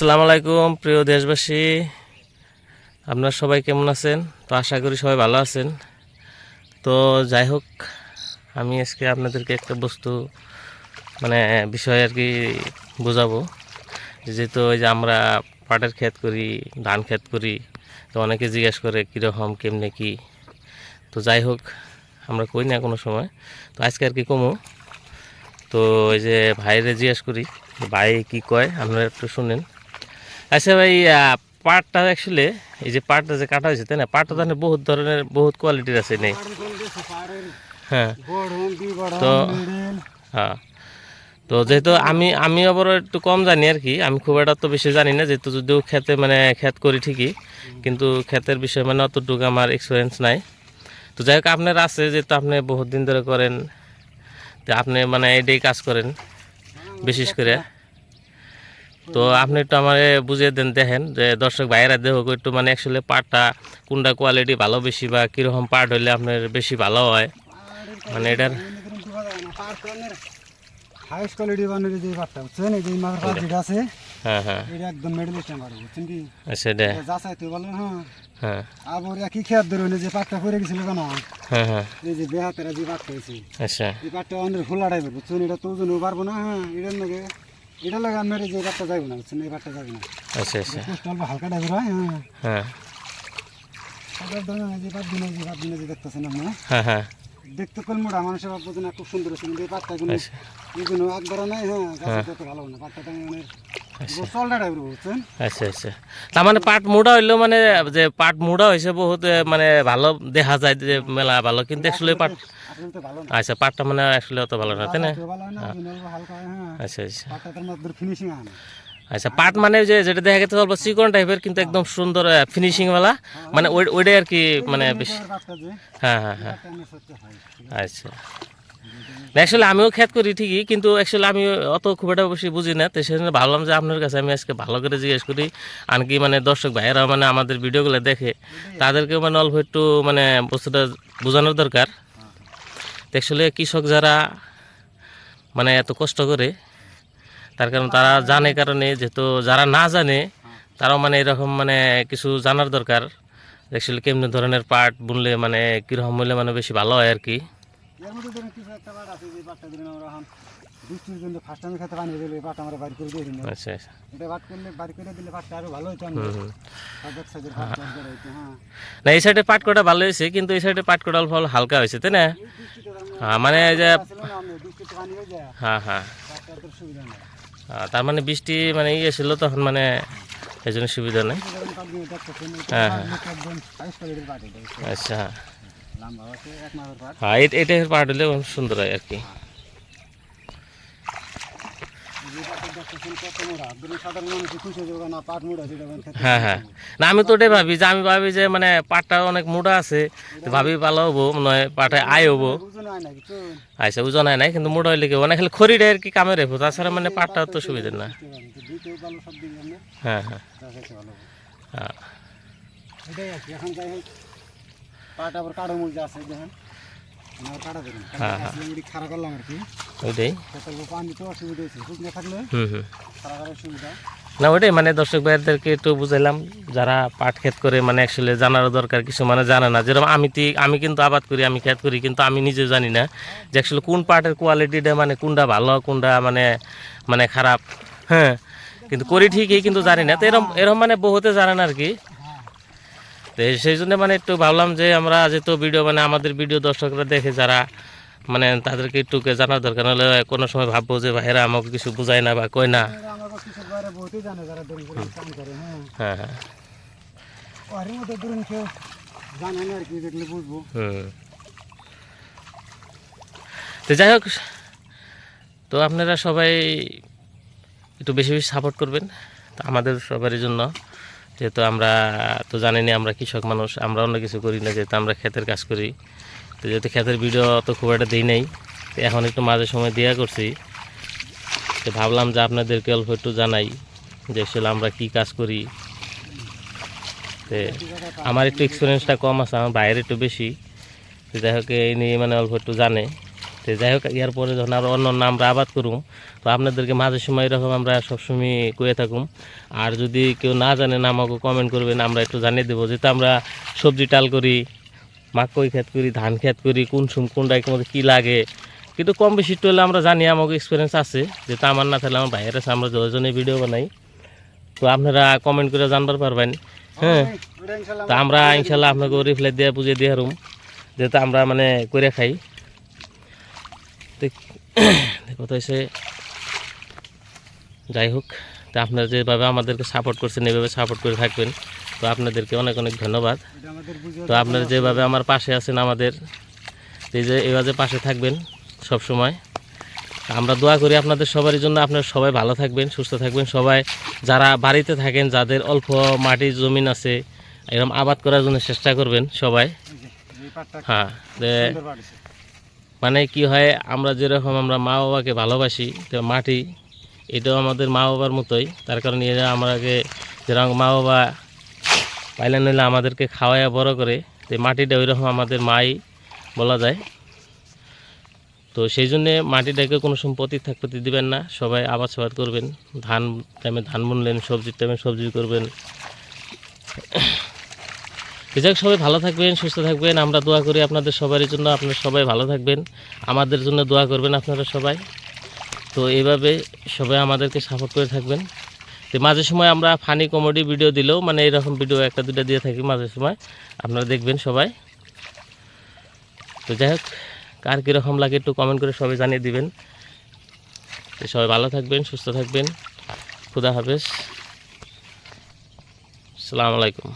আসসালামু আলাইকুম, প্রিয় দেশবাসী। আপনারা সবাই কেমন আছেন? তো আশা করি সবাই ভালো আছেন। তো যাই হোক, আমি আজকে আপনাদেরকে একটা বস্তু মানে বিষয় আর কি বোঝাবো। যেহেতু ওই যে আমরা পাটের ক্ষেত করি, ধান ক্ষেত করি, তো অনেকে জিজ্ঞেস করে কীরকম, কেমনে কি? তো যাই হোক, আমরা কই না কোনো সময়। তো আজকে আর কি কমো। তো ওই যে ভাইরে জিজ্ঞেস করি, ভাই কি কয়? আপনারা একটু শুনেন। আচ্ছা ভাই পাটটা অ্যাকচুয়ালি এই যে পাটটা যে কাটা হয়েছে, তাই না? পাটটা তো এখানে বহুত ধরনের, বহুত কোয়ালিটির আছে, নেই? হ্যাঁ। তো হ্যাঁ। তো যেহেতু আমি আমি আবার একটু কম জানি আর কি, আমি খুব একটা তো বেশি জানি না, যেহেতু যদিও খেতে মানে খেত করি ঠিকই, কিন্তু ক্ষেতের বিষয়ে মানে অতটুকু আমার এক্সপিরিয়েন্স নাই। তো যাই হোক, আপনার আছে, যেহেতু আপনি বহুত দিন ধরে করেন, তো আপনি মানে এটাই কাজ করেন, বিশেষ করে। তো আপনি একটু আমার বুঝিয়ে দেন দেখেন যে দর্শক ভাইয়েরা দেহ একটু মানে অ্যাকচুয়ালি পাটটা কোনটা কোয়ালিটি ভালো বেশি বা কীরকম পাট হলে আপনার বেশি ভালো হয়? মানে এটার হাইস্ট কোয়ালিটি যে পাটটা বুঝছেন? এই যে মাথার পাট যেটা আছে হ্যাঁ হ্যাঁ। এটা একদম বুঝছেন কি? আচ্ছা এটা। বলেন হ্যাঁ। হ্যাঁ। আবার একই ধরুন যে পাটটা পড়ে গেছিল কেন? হ্যাঁ হ্যাঁ। এই যে বেহাতেরা যে পাটটা হয়েছে আচ্ছা। এই পাটটা অনেক টাইপের বুঝছেন? এটা তো ওজনও পারব না হ্যাঁ এটার লাগে এটা লাগে আমার যে পাটটা যাবে না বুঝছেন? এই পাটটা যাবে না। আচ্ছা আচ্ছা। পোস্ট অল্প হালকা টাইপের হয়? হ্যাঁ। হ্যাঁ পাটের ধরুন যে পাট দিনে যে পাট দিনে যে দেখতেছেন আপনি হ্যাঁ? হ্যাঁ দেখতে কল মোটা মানুষের ভাববো যে না খুব সুন্দর কিন্তু এই পাটটা কোনো আচ্ছা। কোনো একবারও নাই হ্যাঁ গাছের যত ভালো না পাটটা মানে আচ্ছা। আচ্ছা তার মানে পাট মুড়া হইলেও মানে যে পাট মুড়া হয়েছে বহুত মানে ভালো দেখা যায় যে মেলা ভালো কিন্তু পাট আসলে না আচ্ছা পাটটা মানে অ্যাকচুয়ালি অত ভালো না তাই না? হয় হয়। হ্যাঁ আচ্ছা আচ্ছা। আচ্ছা পাট মানে যে যেটা দেখা গেছে অল্প চিকন টাইপের কিন্তু একদম সুন্দর ফিনিশিং ওয়ালা মানে ওই ওইটাই আর কি মানে বেশি হ্যাঁ হ্যাঁ হ্যাঁ। হয় আচ্ছা। অ্যাকচুয়ালি আমিও খ্যাত করি ঠিকই কিন্তু অ্যাকচুয়ালি আমি অত খুব একটা বেশি বুঝি না তো সেজন্য ভাবলাম যে আপনার কাছে আমি আজকে ভালো করে জিজ্ঞেস করি আর কি মানে দর্শক ভাইয়েরা মানে আমাদের ভিডিওগুলো দেখে তাদেরকে মানে অল্প একটু মানে বস্তুটা বোঝানোর দরকার। অ্যাকচুয়ালি কৃষক যারা মানে এত কষ্ট করে তার কারণ তারা জানে কারণে যেহেতু যারা না জানে তারাও মানে এরকম মানে কিছু জানার দরকার। অ্যাকচুয়ালি কেমন ধরনের পাট বুনলে মানে কীরকম হলে মানে বেশি ভালো হয় আর কি। এর মধ্যে ধরেন কিছু একটা পাট আছে যে পাটটা দিলেন আমরা এখন বৃষ্টির জন্য ফার্স্ট টাইমে খেতে পানি দিলে পাট আমরা বাড়ি করে দিয়ে দিন আচ্ছা আচ্ছা। এটা বাট করলে বাড়ি করে দিলে পাটটা আরও ভালো হতো হুম হুম। সাজার পাট হ্যাঁ। না এই সাইডে পাট কটা ভালো হয়েছে কিন্তু এই সাইডে পাট কটা অল্প অল্প হালকা হয়েছে তাই না? হ্যাঁ মানে এই যে আসলে না আমরা বৃষ্টিতে পানি হয়ে হ্যাঁ হ্যাঁ। তোর মানে বৃষ্টি মানে ইয়ে ছিল তখন মানে এই জন্য সুবিধা নেই। হ্যাঁ, হ্যাঁ। আচ্ছা। হ্যাঁ এটা এটাই পাট হলে সুন্দর হয় আর কি যে পাটের দেখতেছেন কত মোড়া ধরুন সাধারণ মানুষ খুশি হয়ে মানে হ্যাঁ। না, আমি তো ওটাই ভাবি যে, আমি ভাবি যে মানে পাটটা অনেক মোটা আছে ভাবি ভালো হব নয় পাটে আয় হব। আচ্ছা ওজন হয় নাই, কিন্তু মোটা হইলে কি মানে খালি খড়িটা আর কি কামে রেখো তাছাড়া মানে পাটটা তো সুবিধা না। হ্যাঁ হ্যাঁ। হ্যাঁ। হ্যাঁ, হ্যাঁ। ওইটাই না ওটাই মানে দর্শক ভাইদেরকে একটু বুঝাইলাম যারা পাট ক্ষেত করে মানে অ্যাকচুয়ালি জানারও দরকার কিছু মানে জানে না। যেরকম আমি আমি কিন্তু আবাদ করি আমি ক্ষেত করি কিন্তু আমি নিজে জানি না যে অ্যাকচুয়ালি কোন পাটের কোয়ালিটিটা মানে কোনটা ভালো কোনটা মানে মানে খারাপ। হ্যাঁ কিন্তু করি ঠিকই কিন্তু জানি না। তো এরম এরম মানে বহুতে জানে না আর কি। তো সেই জন্য মানে একটু ভাবলাম যে আমরা যেহেতু ভিডিও মানে আমাদের ভিডিও দর্শকরা দেখে যারা মানে তাদেরকে একটু জানার দরকার হলে কোনো সময় ভাববো যে ভাইরা আমাকে কিছু বোঝায় না বা কয় না। হ্যাঁ। হ্যাঁ হ্যাঁ। তো যাই হোক তো আপনারা সবাই একটু বেশি বেশি সাপোর্ট করবেন আমাদের সবারই জন্য। যেহেতু আমরা তো জানেনি আমরা কৃষক মানুষ, আমরা অন্য কিছু করি না, যেহেতু আমরা ক্ষেতের কাজ করি। তো যেহেতু ক্ষেতের ভিডিও তো খুব একটা দিই নাই, তো এখন একটু মাঝে সময় দেওয়া করছি। তো ভাবলাম যে আপনাদেরকে অল্প একটু জানাই যে আসলে আমরা কি কাজ করি। তো আমার একটু এক্সপিরিয়েন্সটা কম আছে, আমার বাইরে একটু বেশি। যাই হোক, এই নিয়ে মানে অল্প একটু জানে। তো যাই হোক ইয়ার পরে যখন আমরা অন্য অন্য আমরা আবাদ করুম তো আপনাদেরকে মাঝে সময় এরকম আমরা সবসময় কয়ে থাকুম। আর যদি কেউ না জানেন আমাকে কমেন্ট করবেন আমরা একটু জানিয়ে দেবো। যেহেতু আমরা সবজি টাল করি মাকই খেত করি ধান খেত করি কোন সুম কোনটায় মধ্যে কী লাগে? কিন্তু কম বেশি একটু হলে আমরা জানি আমাকে এক্সপিরিয়েন্স আছে। যেটা আমার না থাকলে আমার ভাইয়ের আছে আমরা যজনে ভিডিও বানাই। তো আপনারা কমেন্ট করে জানবার পারবেন। হ্যাঁ তো আমরা ইনশাল্লাহ আপনাকে রিপ্লাই দিয়ে বুঝে দিয়ে হারুম। যেহেতু আমরা মানে করে খাই। কথা হয়েছে যাই হোক তো আপনারা যেভাবে আমাদেরকে সাপোর্ট করছেন এভাবে সাপোর্ট করে থাকবেন। তো আপনাদেরকে অনেক অনেক ধন্যবাদ। তো আপনারা যেভাবে আমার পাশে আছেন আমাদের এই যে এভাবে পাশে থাকবেন সব সময় আমরা দোয়া করি আপনাদের সবারই জন্য। আপনারা সবাই ভালো থাকবেন সুস্থ থাকবেন। সবাই যারা বাড়িতে থাকেন যাদের অল্প মাটির জমিন আছে এরকম আবাদ করার জন্য চেষ্টা করবেন সবাই। হ্যাঁ যে সুন্দর পাট হয়েছে। মানে কি হয়, আমরা যেরকম আমরা মা বাবাকে ভালোবাসি, তো মাটি, এটাও আমাদের মা বাবার মতোই। তার কারণে এরা আমাকে যেরকম মা বাবা পাইলে নিলে আমাদেরকে খাওয়াইয়া বড় করে, তো মাটিটা ওইরকম আমাদের মাই বলা যায়। তো সেই জন্যে মাটিটাকে কোনো সম্পত্তি থাকতে দিবেন না, সবাই আবাদ সাবাদ করবেন। ধান টাইমে ধান বুনলেন, সবজির টাইমে সবজি করবেন। এছাড়া সবাই ভালো থাকবেন, সুস্থ থাকবেন। আমরা দোয়া করি আপনাদের সবারই জন্য। আপনারা সবাই ভালো থাকবেন। আমাদের জন্য দোয়া করবেন আপনারা সবাই। তো এইভাবে সবাই আমাদেরকে সাপোর্ট করে থাকবেন। তো মাঝে সময় আমরা ফানি কমেডি ভিডিও দিলেও মানে এরকম ভিডিও একটা দুটো দিয়ে থাকি মাঝে সময়। আপনারা দেখবেন সবাই। তো যাই হোক, কার কীরকম লাগে একটু কমেন্ট করে সবাই জানিয়ে দিবেন। তো সবাই ভালো থাকবেন, সুস্থ থাকবেন। খুদা হাফেজ। আসসালামু আলাইকুম।